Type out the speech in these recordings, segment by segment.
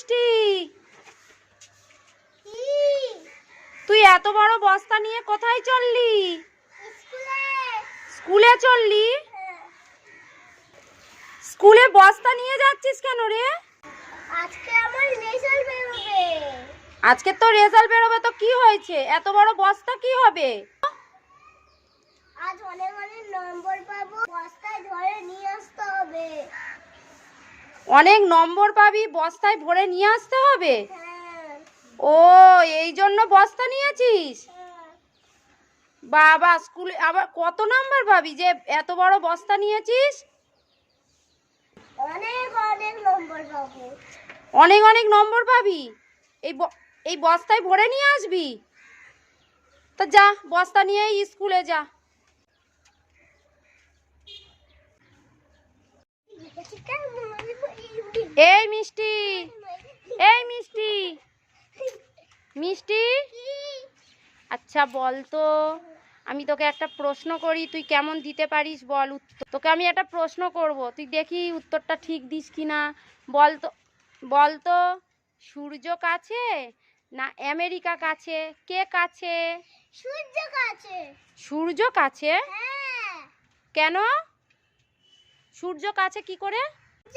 মিষ্টি। তুই এত বড় বস্তা নিয়ে কোথায় চললি? স্কুলে। চললি? স্কুলে বস্তা নিয়ে যাচ্ছিস কেন রে? আজকে আমার রেজাল্ট বেরোবে। আজকে তো রেজাল্ট বেরোবে তো কি হয়েছে? এত বড় বস্তা কি হবে? আজ অনেক অনেক নম্বর পাবো। বস্তায় ধরে নিয়ে আসতে হবে অনেক নম্বর পাবি বস্তায় ভরে নিয়ে আসতে হবে। ও এই জন্য বস্তা নিয়েছিস। বাবা স্কুলে আবার কত নাম্বার পাবি যে এত বড় বস্তা নিয়েছিস? অনেক অনেক নম্বর পাবো। অনেক অনেক নম্বর পাবি। এই এই বস্তায় ভরে নিয়ে আসবি। তা যা বস্তা নিয়ে স্কুলে যা। এই মিষ্টি এই মিষ্টি। মিষ্টি? আচ্ছা বল তো। আমি তোকে একটা প্রশ্ন করি তুই কেমন দিতে পারিস বল উত্তর। তোকে আমি একটা প্রশ্ন করব তুই দেখি উত্তরটা ঠিক দিস কি না। বল তো বল তো। সূর্য কাছে না আমেরিকা কাছে? কে কাছে? সূর্য কাছে। সূর্য কাছে? হ্যাঁ। কেন? সূর্য কাছে কি করে?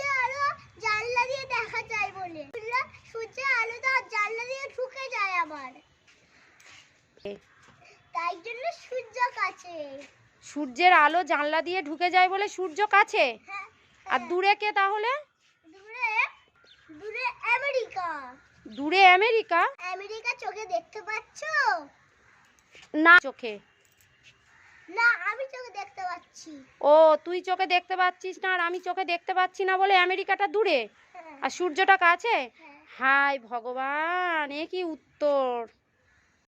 আলো জানলা দিয়ে দেখা যায় বলে। সূর্য- সূর্য আলো তো জানলা দিয়ে ঢুকে যায় আবার। তাই জন্য সূর্য কাছে। সূর্যের আলো জানলা দিয়ে ঢুকে যায় বলে সূর্য কাছে? হ্যাঁ আর দূরে কে তাহলে? দূরে দূরে আমেরিকা। দূরে আমেরিকা? আমেরিকা চোখে দেখতে পাচ্ছো? না চোখে। পাচ্ছি। ও তুই চোখে দেখতে পাচ্ছিস না আর আমি চোখে দেখতে পাচ্ছি না বলে আমেরিকাটা দূরে? হ্যাঁ। আর সূর্যটা কাছে? হাই হায় ভগবান এ কি উত্তর।